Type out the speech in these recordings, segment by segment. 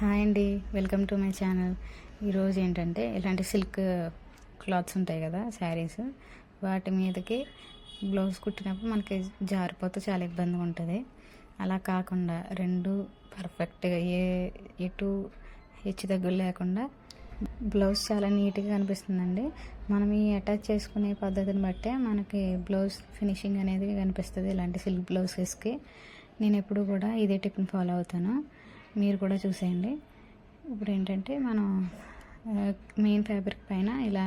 Hi అండి. Welcome to my channel. ఈరోజు ఏంటంటే ఇలాంటి సిల్క్ క్లాత్స్ ఉంటాయి కదా శారీస్. వాటి మీదకి బ్లౌజ్ కుట్టినప్పుడు మనకి జారిపోతే చాలా ఇబ్బందిగా ఉంటుంది. అలా కాకుండా రెండు పర్ఫెక్ట్గా ఏ ఎటు హెచ్చు తగ్గులు లేకుండా బ్లౌజ్ చాలా నీట్గా కనిపిస్తుందండి. మనం ఈ అటాచ్ చేసుకునే పద్ధతిని బట్టే మనకి బ్లౌజ్ ఫినిషింగ్ అనేది కనిపిస్తుంది ఇలాంటి సిల్క్ బ్లౌజెస్కి. నేను ఎప్పుడు కూడా ఇదే టిప్ని ఫాలో అవుతాను. మీరు కూడా చూసేయండి. ఇప్పుడు ఏంటంటే మనం మెయిన్ ఫ్యాబ్రిక్ పైన ఇలా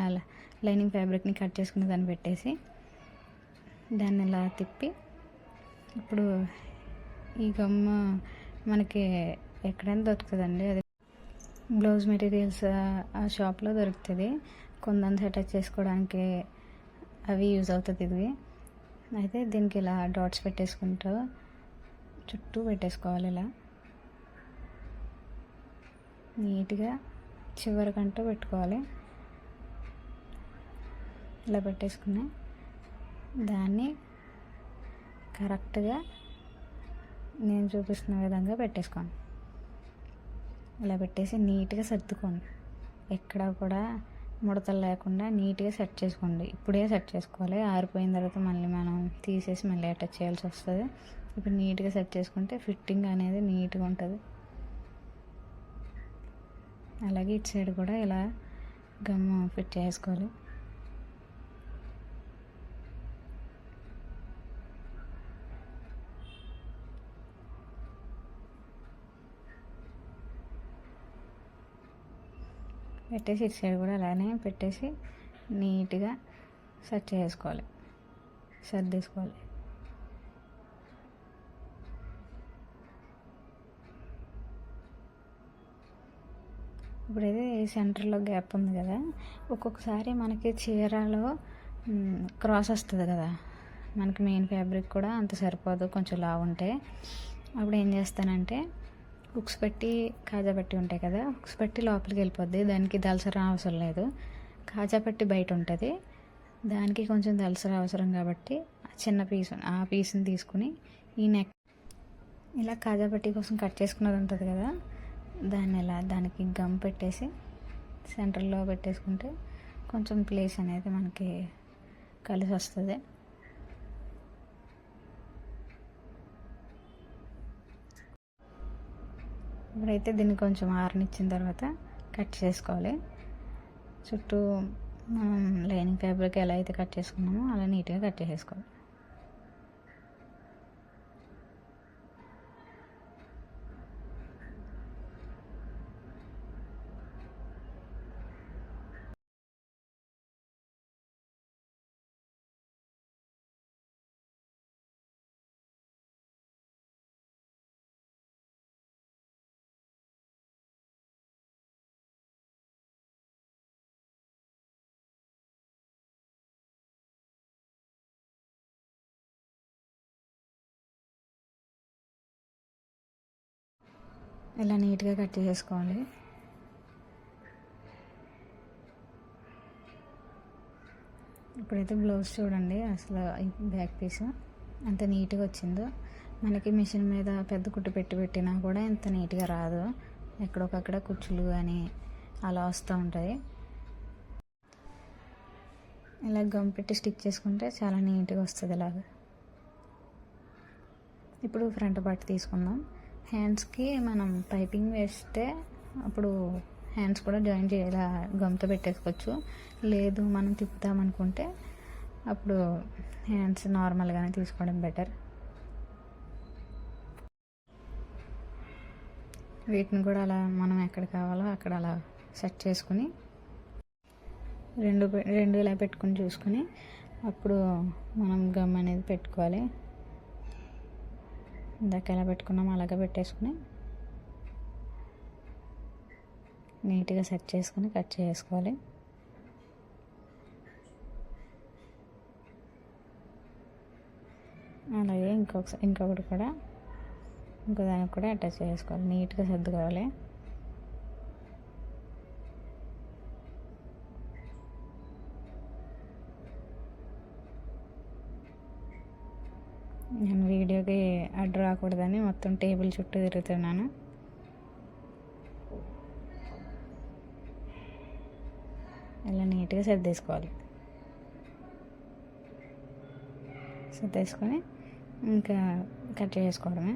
లైనింగ్ ఫ్యాబ్రిక్ని కట్ చేసుకునే దాన్ని పెట్టేసి దాన్ని ఇలా తిప్పి ఇప్పుడు ఈ గమ్మ మనకి ఎక్కడైనా దొరుకుతుందండి. అది బ్లౌజ్ మెటీరియల్స్ ఆ షాప్లో దొరుకుతుంది. కొందని అటాచ్ చేసుకోవడానికి అవి యూజ్ అవుతుంది ఇది. అయితే దీనికి ఇలా డాట్స్ పెట్టేసుకుంటూ చుట్టూ పెట్టేసుకోవాలి ఇలా. నీట్గా చివరికంటూ పెట్టుకోవాలి. ఇలా పెట్టేసుకుని దాన్ని కరెక్ట్గా నేను చూపిస్తున్న విధంగా పెట్టేసుకోండి. ఇలా పెట్టేసి నీట్గా సర్దుకోండి. ఎక్కడ కూడా ముడతలు లేకుండా నీట్గా సెట్ చేసుకోండి. ఇప్పుడే సెట్ చేసుకోవాలి. ఆరిపోయిన తర్వాత మళ్ళీ మనం తీసేసి మళ్ళీ అటాచ్ చేయాల్సి వస్తుంది. ఇప్పుడు నీట్గా సెట్ చేసుకుంటే ఫిట్టింగ్ అనేది నీట్గా ఉంటుంది. అలాగే ఇటు సైడ్ కూడా ఇలా గమ్ము ఫిట్ చేసుకోవాలి. పెట్టేసి ఇటు సైడ్ కూడా అలానే పెట్టేసి నీట్గా సెట్ చేసుకోవాలి. సర్దేసుకోవాలి. ఇప్పుడైతే సెంటర్లో గ్యాప్ ఉంది కదా ఒక్కొక్కసారి మనకి చీరలో క్రాస్ వస్తుంది కదా మనకి మెయిన్ ఫ్యాబ్రిక్ కూడా అంత సరిపోదు కొంచెం లావు ఉంటే. అప్పుడు ఏం చేస్తానంటే హుక్స్ పెట్టి కాజా పెట్టి ఉంటాయి కదా హుక్స్ పెట్టి లోపలికి వెళ్ళిపోద్ది దానికి దలసర అవసరం లేదు. కాజా పెట్టి బయట ఉంటుంది దానికి కొంచెం దలసర అవసరం కాబట్టి చిన్న పీస్ ఆ పీస్ని తీసుకుని ఈ నెక్ ఇలా కాజా పెట్టి కోసం కట్ చేసుకున్నది ఉంటుంది కదా దాన్ని ఇలా దానికి గమ్ పెట్టేసి సెంటర్లో పెట్టేసుకుంటే కొంచెం ప్లేస్ అనేది మనకి కలిసి వస్తుంది. ఇప్పుడైతే దీన్ని కొంచెం ఆరనిచ్చిన తర్వాత కట్ చేసుకోవాలి. చుట్టూ మనం లైనింగ్ ఫ్యాబ్రిక్ ఎలా అయితే కట్ చేసుకున్నామో అలా నీట్గా కట్ చేసుకోవాలి ఇలా నీట్గా కట్ చేసుకోవాలి. ఇప్పుడైతే బ్లౌజ్ చూడండి అసలు బ్యాక్ పీస్ అంత నీట్గా వచ్చిందో. మనకి మిషన్ మీద పెద్ద కుట్టు పెట్టి పెట్టినా కూడా ఇంత నీట్గా రాదు. ఎక్కడొకక్కడ కుచ్చులు అని అలా వస్తూ ఉంటాయి. ఇలా గమ్ పెట్టి స్టిక్ చేసుకుంటే చాలా నీట్గా వస్తుంది ఇలాగా. ఇప్పుడు ఫ్రంట్ పార్ట్ తీసుకుందాం. హ్యాండ్స్కి మనం పైపింగ్ వేస్తే అప్పుడు హ్యాండ్స్ కూడా జాయిన్ చేయాలి గమ్తో పెట్టేసుకోవచ్చు. లేదు మనం తిప్పుతామనుకుంటే అప్పుడు హ్యాండ్స్ నార్మల్గానే తీసుకోవడం బెటర్ వీటిని కూడా అలా మనం ఎక్కడ కావాలో అక్కడ అలా సెట్ చేసుకుని రెండు రెండు ఇలా పెట్టుకుని చూసుకుని అప్పుడు మనం గమ్ అనేది పెట్టుకోవాలి. ఇందాక ఎలా పెట్టుకున్నామో అలాగే పెట్టేసుకుని నీట్గా సెట్ చేసుకుని కట్ చేసుకోవాలి. అలాగే ఇంకొక ఇంకొకటి కూడా ఇంకో దానికి కూడా అటాచ్ చేసుకోవాలి. నీట్గా సర్దుకోవాలి. నేను వీడియోకి అడ్డు రాకూడదని మొత్తం టేబుల్ చుట్టూ తిరుగుతున్నాను. ఇలా నీట్గా సర్దేసుకోవాలి సర్దేసుకొని ఇంకా కట్ చేసుకోవడమే.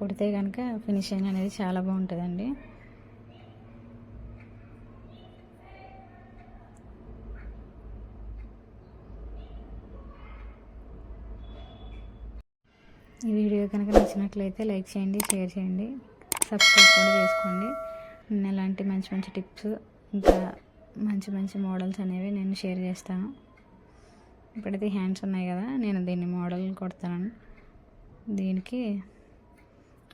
కుడితే కనుక ఫినిషింగ్ అనేది చాలా బాగుంటుందండి. ఈ వీడియో కనుక నచ్చినట్లయితే లైక్ చేయండి షేర్ చేయండి సబ్స్క్రైబ్ కూడా చేసుకోండి. నేను ఎలాంటి మంచి మంచి టిప్స్ ఇంకా మంచి మంచి మోడల్స్ అనేవి నేను షేర్ చేస్తాను. ఇప్పుడైతే హ్యాండ్స్ ఉన్నాయి కదా నేను దీన్ని మోడల్ కొడతాను. దీనికి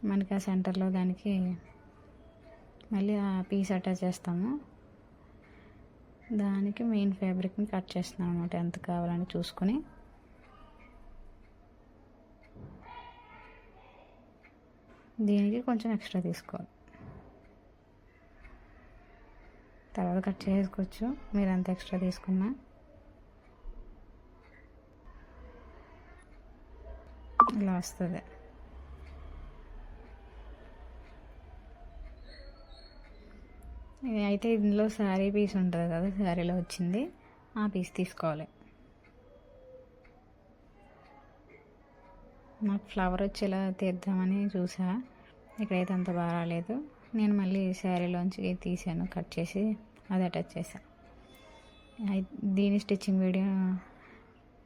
మనకి ఆ సెంటర్లో దానికి మళ్ళీ ఆ పీస్ అటాచ్ చేస్తాము. దానికి మెయిన్ ఫ్యాబ్రిక్ని కట్ చేస్తున్నాం అనమాట ఎంత కావాలని చూసుకొని. దీనికి కొంచెం ఎక్స్ట్రా తీసుకోవాలి. తర్వాత కట్ చేసుకోవచ్చు. మీరు ఎంత ఎక్స్ట్రా తీసుకున్నా. ఇలా వస్తుంది. అయితే ఇందులో శారీ పీస్ ఉంటుంది కదా శారీలో వచ్చింది. ఆ పీస్ తీసుకోవాలి. నాకు ఫ్లవర్ వచ్చేలా తీద్దామని చూసా. ఇక్కడైతే అంత బాగా రాలేదు. నేను మళ్ళీ శారీలోంచి తీసాను కట్ చేసి అది అటాచ్ చేశాను దీని స్టిచ్చింగ్ వీడియో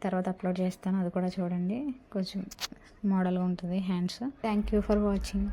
తర్వాత అప్లోడ్ చేస్తాను అది కూడా చూడండి. కొంచెం మోడల్గా ఉంటుంది hands. Thank you for watching.